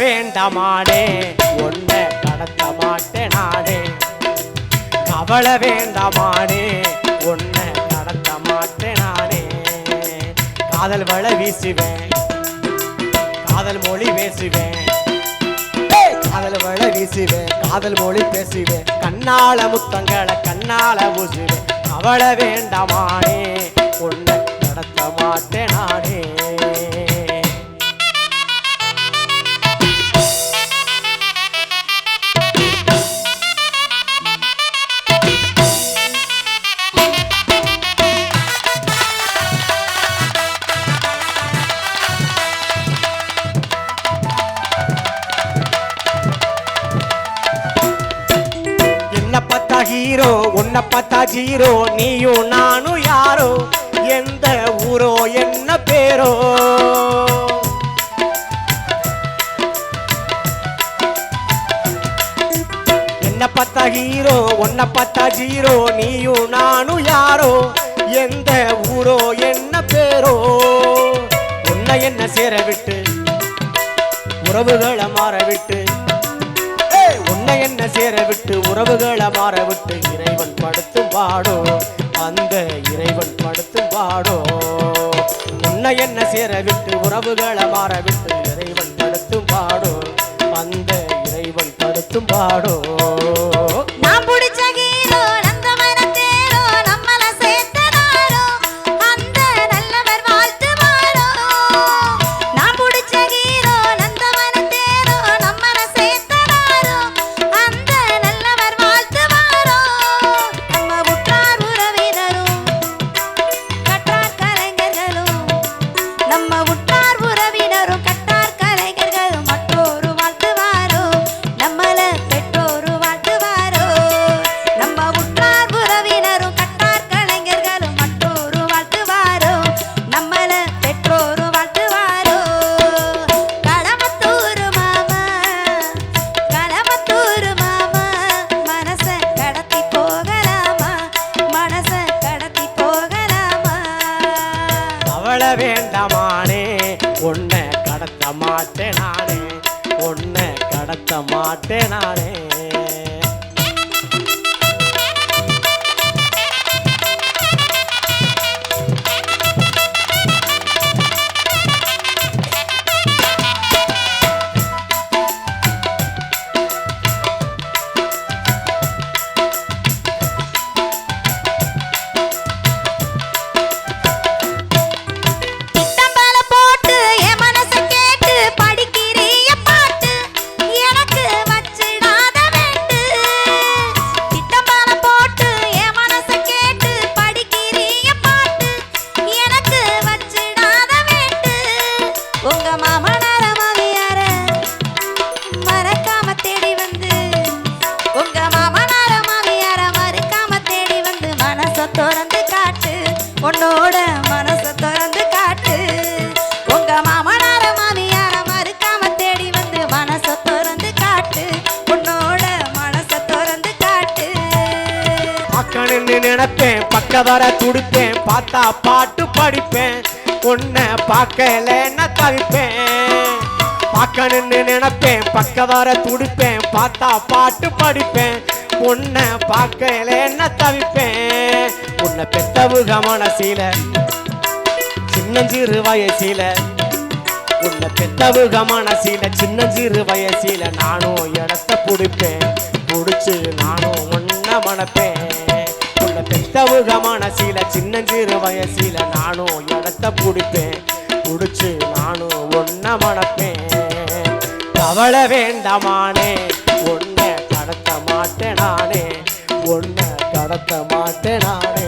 வேண்டாமானே உன்னை கடத்த மாட்டேன் நானே கவலை வேண்டாமானே உன்னை கடத்த மாட்டேன் நானே காதல் வள வீசுவேன் காதல் மொழி பேசுவேன். காதல் வள வீசுவேன் காதல் மொழி பேசுவேன். கண்ணால முத்தங்களை கண்ணால ஊசுவேன். கவலை வேண்டாமானே உன்னை நடத்த மாட்டேன் நானே உன்னை பார்த்தா ஜீரோ நீயும் நானும் யாரோ? எந்த ஊரோ என்ன பேரோ? என்ன பார்த்தா ஹீரோ உன்னை பார்த்தா ஜீரோ நீயும் நானும் யாரோ? எந்த ஊரோ என்ன பேரோ? உன்னை என்ன சேர விட்டு? உறவுகளை மாற விட்டு? உன்னை என்ன சேர விட்டு உறவுகளை மாற விட்டு இறைவன் படுத்து பாடோ அந்த இறைவன் படுத்து பாடோ உன்னை என்ன சேர விட்டு உறவுகளை மாற விட்டு இறைவன் படுத்து பாடோ அந்த இறைவன் படுத்தும் பாடோ உற்றார் கடத்த மாட்டேன் நானே உன்னை கடத்த மாட்டேன் நானே நினைப்பேன் பக்க வர துடுப்பேன் பார்த்தா பாட்டு படிப்பேன் உன்னை பார்க்கலன்னா தவிப்பேன். பார்க்கணும்னு நினைப்பேன் பக்க வர துடுப்பேன் பார்த்தா பாட்டு படிப்பேன் உன்னை பார்க்கலன்னா தவிப்பேன். உன்னை பெத்தவுக மனசில சின்னஞ்சிறு வயசில. உன்னை பெத்தவுக மனசில சின்னஞ்சிறு வயசில நானும் இடத்த பிடிப்பேன் பிடிச்சு நானும் ஒன்ன மணப்பேன். பெத்தவுக மனசில சின்னஞ்சிறு வயசில நானும் இடத்த பிடிப்பேன். பிடிச்சு நானும் ஒன்ன மணப்பேன் கவலை வேண்டாமானே ஒன்ன கடத்த மாட்டேன் நானே. உன்னை கடத்த மாட்டேன் நானே.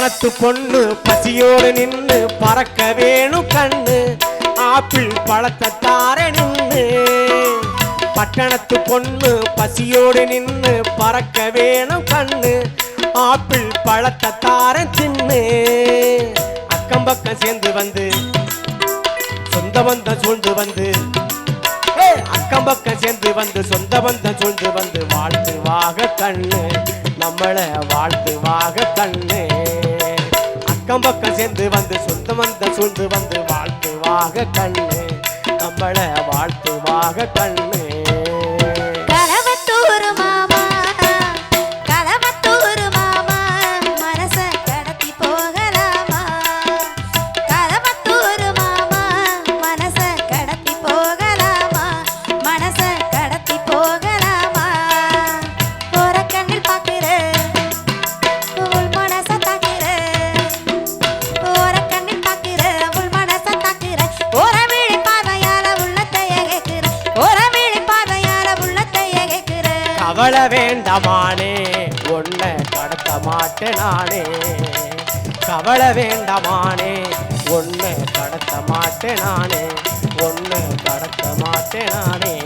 பட்டணத்து பொண்ணு பசியோடு நின்று பறக்க வேணும் கண்ணு ஆப்பிள் பழத்தை தார நின்னு. பட்டணத்து பொண்ணு பசியோடு நின்று பறக்க வேணும் கண்ணு ஆப்பிள் பழத்தை தார தின்னு. அக்கம் பக்கம் சேர்ந்து வந்து சொந்த வந்த சூழ்ந்து வந்து. அக்கம் பக்கம் சேர்ந்து வந்து சொந்த வந்த சூழ்ந்து வந்து வாழ்த்துவாக கண்ணு நம்மள வாழ்த்துவாக கண்ணு. அக்கம் பக்கம் சேர்ந்து வந்து சொந்த பந்தம் சூழ்ந்து வந்து வாழ்த்துவாக கண்ணு. நம்மள வாழ்த்துவாக கண்ணு. மகள வேண்டமானே உன்னை கடத்த மாட்டேன் நானே. கவலை வேண்டமானே உன்னை கடத்த மாட்டேன் நானே. உன்னை கடத்த மாட்டேன் நானே.